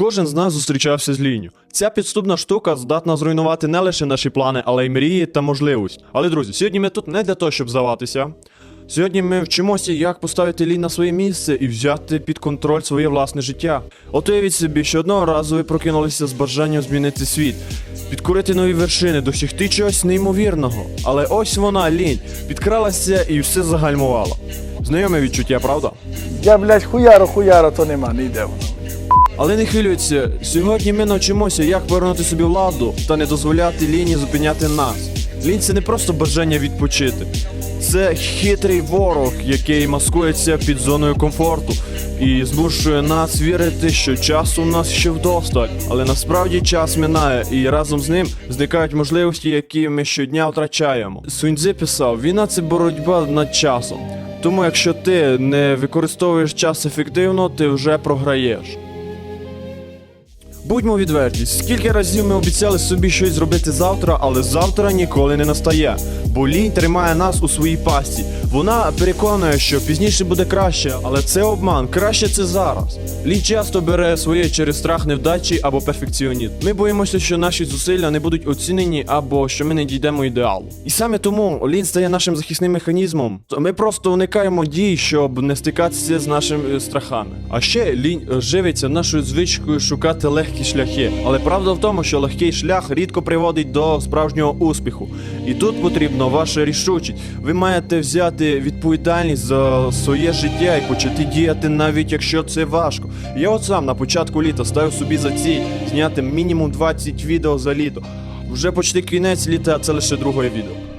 Кожен з нас зустрічався з лінію. Ця підступна штука здатна зруйнувати не лише наші плани, але й мрії та можливості. Але друзі, сьогодні ми тут не для того, щоб здаватися. Сьогодні ми вчимося, як поставити лінь на своє місце і взяти під контроль своє власне життя. От уявіть собі, що одного разу ви прокинулися з бажанням змінити світ, підкорити нові вершини, досягти чогось неймовірного. Але ось вона, лінь, підкралася і все загальмувала. Знайоме відчуття, правда? Я, блядь, хуяро, хуяро, то нема, не йде воно. Але не хвилюйтеся, сьогодні ми навчимося, як повернути собі владу та не дозволяти ліні зупиняти нас. Лінь це не просто бажання відпочити, це хитрий ворог, який маскується під зоною комфорту і змушує нас вірити, що часу у нас ще вдосталь. Але насправді час минає, і разом з ним зникають можливості, які ми щодня втрачаємо. Суньцзи писав: війна це боротьба над часом. Тому якщо ти не використовуєш час ефективно, ти вже програєш. Будьмо відверті, скільки разів ми обіцяли собі щось зробити завтра, але завтра ніколи не настає. Бо лінь тримає нас у своїй пасті. Вона переконує, що пізніше буде краще, але це обман. Краще це зараз. Лінь часто бере своє через страх невдачі або перфекціонізм. Ми боїмося, що наші зусилля не будуть оцінені або що ми не дійдемо ідеалу. І саме тому лінь стає нашим захисним механізмом. Ми просто уникаємо дій, щоб не стикатися з нашими страхами. А ще лінь живиться нашою звичкою шукати легкі шляхи. Але правда в тому, що легкий шлях рідко приводить до справжнього успіху. І тут потрібна ваша рішучість. Ви маєте взяти відповідальність за своє життя і почати діяти, навіть якщо це важко. Я от сам на початку літа ставив собі за ціль зняти мінімум 20 відео за літо. Вже почти кінець літа, а це лише друге відео.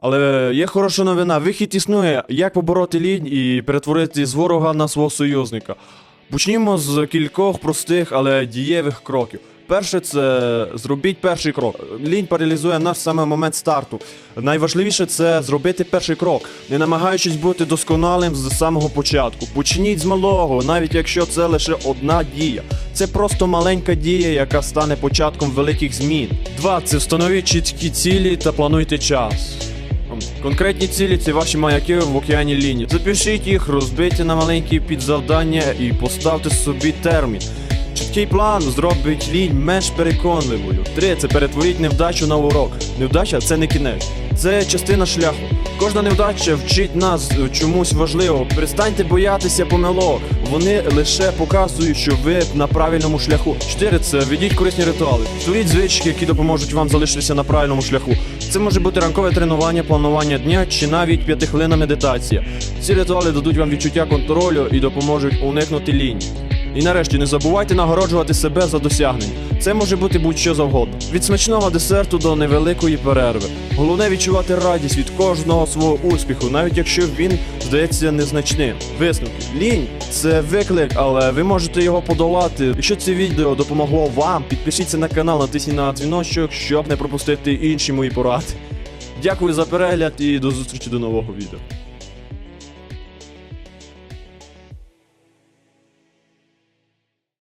Але є хороша новина. Вихід існує, як побороти лінь і перетворити з ворога на свого союзника. Почнімо з кількох простих, але дієвих кроків. Перше, це зробіть перший крок. Лінь паралізує нас саме момент старту. Найважливіше це зробити перший крок, не намагаючись бути досконалим з самого початку. Почніть з малого, навіть якщо це лише одна дія. Це просто маленька дія, яка стане початком великих змін. Два це встановіть чіткі цілі та плануйте час. Конкретні цілі це ваші маяки в океані лінії. Запишіть їх, розбийте на маленькі підзавдання і поставте собі термін. Чіткий план зробить лінь менш переконливою. Три це перетворіть невдачу на урок. Невдача це не кінець, це частина шляху. Кожна невдача вчить нас чомусь важливого. Перестаньте боятися помилок. Вони лише показують, що ви на правильному шляху. Чотири це ведіть корисні ритуали. Створіть звички, які допоможуть вам залишитися на правильному шляху. Це може бути ранкове тренування, планування дня чи навіть п'ятихвилинна медитація. Ці ритуали дадуть вам відчуття контролю і допоможуть уникнути лінь. І нарешті не забувайте нагороджувати себе за досягнення. Це може бути будь-що завгодно. Від смачного десерту до невеликої перерви. Головне відчувати радість від кожного свого успіху, навіть якщо він здається незначним. Висновки. Лінь це виклик, але ви можете його подолати. Якщо це відео допомогло вам, підпишіться на канал, натисніть на дзвіночок, щоб не пропустити інші мої поради. Дякую за перегляд і до зустрічі до нового відео.